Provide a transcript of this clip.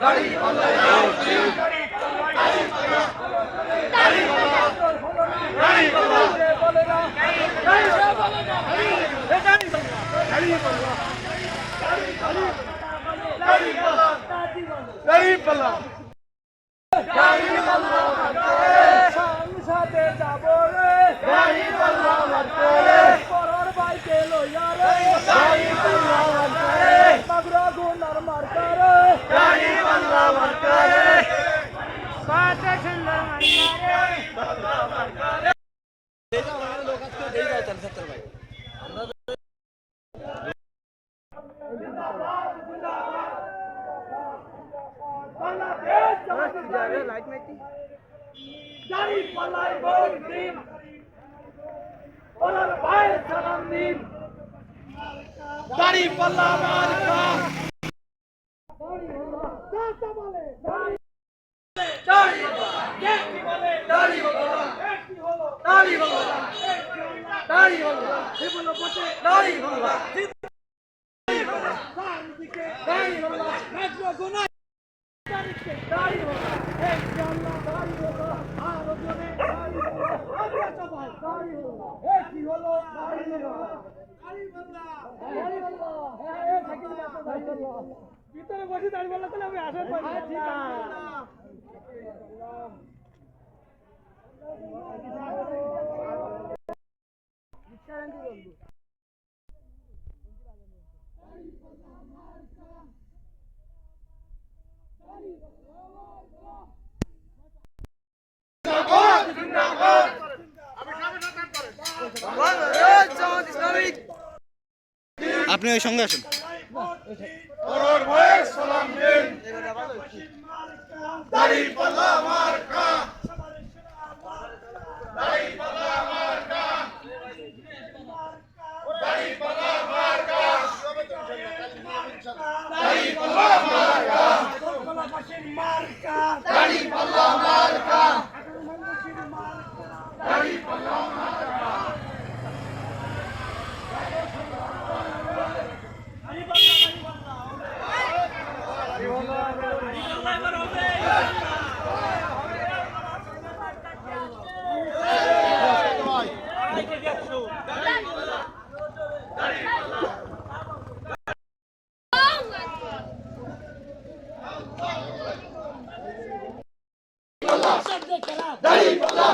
নিন দাড়ি পাল্লাই ভোট দিন ওনার ভাইয়ের সালাম দিন দাড়ি পাল্লা মার্কা ভিতরে বসে দাঁড়িয়ে বললে তাহলে আমি আসেন ঠিক আপনি ওই সঙ্গে আসুন। মারার ভয়ের সালাম নিন দাড়ি পাল্লা মার্কা মার্কা দাড়ি পাল্লা মার্কা দাড়ি পাল্লা।